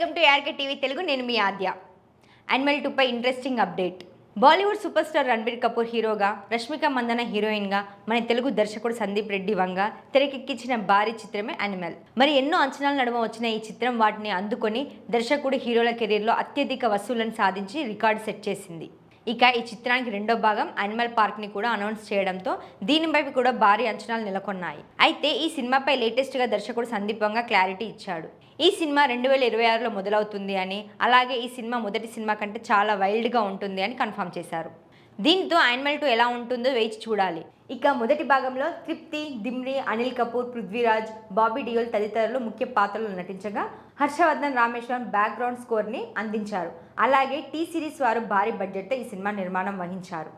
To RK TV Telugu నేను మీ ఆద్య. Animal two పై interesting update Bollywood super star Ranbir Kapoor హీరోగా రష్మిక మందన హీరోయిన్గా మన తెలుగు దర్శకుడు సందీప్ రెడ్డి వంగ తెరకెక్కించిన భారీ చిత్రమే అనిమల్ మరి ఎన్నో అంచనాల నడుమ వచ్చిన ఈ చిత్రం వాటిని అందుకొని దర్శకుడు హీరోల కెరీర్లో అత్యధిక వసూళ్ళను సాధించి రికార్డు సెట్ చేసింది. ఇక ఈ చిత్రానికి రెండో భాగం అనిమల్ పార్క్ని కూడా అనౌన్స్ చేయడంతో దీనిపై కూడా భారీ అంచనాలు నెలకొన్నాయి. అయితే ఈ సినిమాపై లేటెస్ట్గా దర్శకుడు సందీపంగా క్లారిటీ ఇచ్చాడు. ఈ సినిమా రెండు వేల ఇరవై ఆరులో మొదలవుతుంది అని అలాగే ఈ సినిమా మొదటి సినిమా కంటే చాలా వైల్డ్గా ఉంటుంది అని కన్ఫర్మ్ చేశారు. దీంతో యానిమల్ టూ ఎలా ఉంటుందో వేచి చూడాలి. ఇక మొదటి భాగంలో తృప్తి దిమ్రి అనిల్ కపూర్ పృథ్వీరాజ్ బాబీ డియోల్ తదితరులు ముఖ్య పాత్రలు నటించగా హర్షవర్ధన్ రామేశ్వరం బ్యాక్గ్రౌండ్ స్కోర్ని అందించారు. అలాగే టీ సిరీస్ వారు భారీ బడ్జెట్తో ఈ సినిమా నిర్మాణం వహించారు.